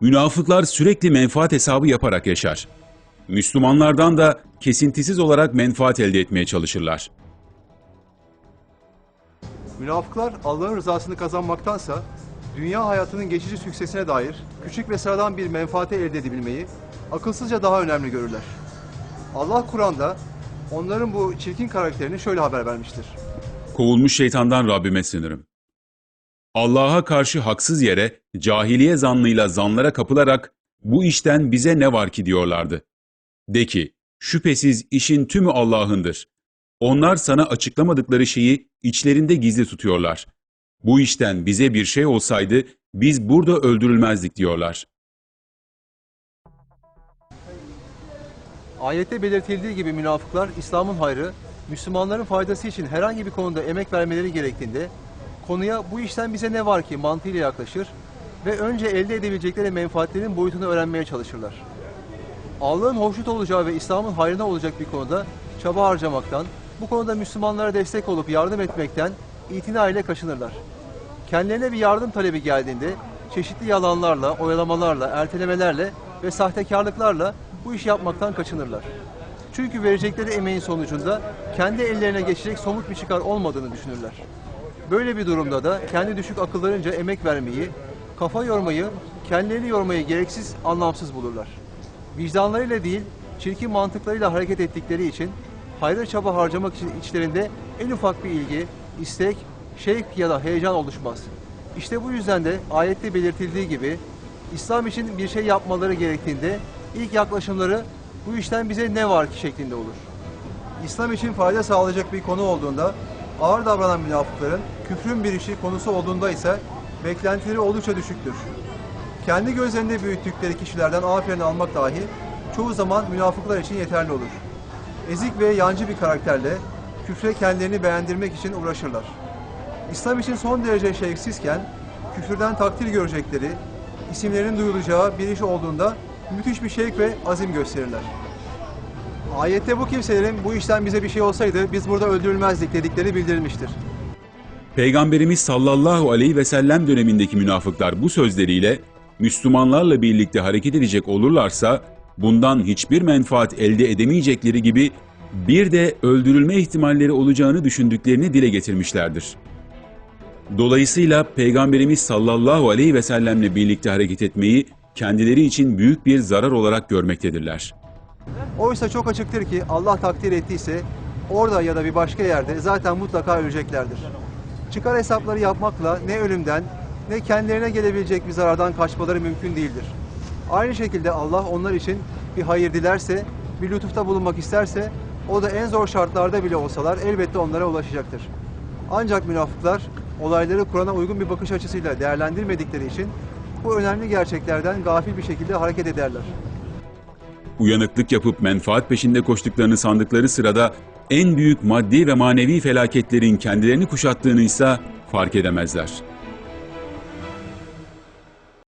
Münafıklar sürekli menfaat hesabı yaparak yaşar. Müslümanlardan da kesintisiz olarak menfaat elde etmeye çalışırlar. Münafıklar Allah'ın rızasını kazanmaktansa dünya hayatının geçici süksesine dair küçük ve sıradan bir menfaati elde edebilmeyi akılsızca daha önemli görürler. Allah Kur'an'da onların bu çirkin karakterini şöyle haber vermiştir. Kovulmuş şeytandan Rabbime sığınırım. Allah'a karşı haksız yere cahiliye zannıyla zanlara kapılarak bu işten bize ne var ki diyorlardı. De ki, şüphesiz işin tümü Allah'ındır. Onlar sana açıklamadıkları şeyi içlerinde gizli tutuyorlar. Bu işten bize bir şey olsaydı biz burada öldürülmezdik diyorlar. Ayette belirtildiği gibi münafıklar İslam'ın hayrı, Müslümanların faydası için herhangi bir konuda emek vermeleri gerektiğinde konuya bu işten bize ne var ki mantığıyla yaklaşır ve önce elde edebilecekleri menfaatlerin boyutunu öğrenmeye çalışırlar. Allah'ın hoşnut olacağı ve İslam'ın hayrına olacak bir konuda çaba harcamaktan, bu konuda Müslümanlara destek olup yardım etmekten itina ile kaçınırlar. Kendilerine bir yardım talebi geldiğinde çeşitli yalanlarla, oyalamalarla, ertelemelerle ve sahtekarlıklarla bu işi yapmaktan kaçınırlar. Çünkü verecekleri emeğin sonucunda kendi ellerine geçecek somut bir çıkar olmadığını düşünürler. Böyle bir durumda da kendi düşük akıllarınca emek vermeyi, kafa yormayı, kendilerini yormayı gereksiz, anlamsız bulurlar. Vicdanlarıyla değil, çirkin mantıklarıyla hareket ettikleri için hayra çaba harcamak için içlerinde en ufak bir ilgi, istek, şevk ya da heyecan oluşmaz. İşte bu yüzden de ayette belirtildiği gibi İslam için bir şey yapmaları gerektiğinde ilk yaklaşımları bu işten bize ne var ki şeklinde olur. İslam için fayda sağlayacak bir konu olduğunda ağır davranan münafıkların küfrün bir işi konusu olduğunda ise beklentileri oldukça düşüktür. Kendi gözlerinde büyüttükleri kişilerden aferin almak dahi çoğu zaman münafıklar için yeterli olur. Ezik ve yancı bir karakterle küfre kendilerini beğendirmek için uğraşırlar. İslam için son derece şevksizken küfürden takdir görecekleri, isimlerinin duyulacağı bir iş olduğunda müthiş bir şevk ve azim gösterirler. Ayette bu kimselerin bu işten bize bir şey olsaydı biz burada öldürülmezdik dedikleri bildirilmiştir. Peygamberimiz sallallahu aleyhi ve sellem dönemindeki münafıklar bu sözleriyle Müslümanlarla birlikte hareket edecek olurlarsa bundan hiçbir menfaat elde edemeyecekleri gibi bir de öldürülme ihtimalleri olacağını düşündüklerini dile getirmişlerdir. Dolayısıyla Peygamberimiz sallallahu aleyhi ve sellemle birlikte hareket etmeyi kendileri için büyük bir zarar olarak görmektedirler. Oysa çok açıktır ki Allah takdir ettiyse orada ya da bir başka yerde zaten mutlaka öleceklerdir. Çıkar hesapları yapmakla ne ölümden ne kendilerine gelebilecek bir zarardan kaçmaları mümkün değildir. Aynı şekilde Allah onlar için bir hayır dilerse, bir lütufta bulunmak isterse o da en zor şartlarda bile olsalar elbette onlara ulaşacaktır. Ancak münafıklar olayları Kur'an'a uygun bir bakış açısıyla değerlendirmedikleri için bu önemli gerçeklerden gafil bir şekilde hareket ederler. Uyanıklık yapıp menfaat peşinde koştuklarını sandıkları sırada en büyük maddi ve manevi felaketlerin kendilerini kuşattığını ise fark edemezler.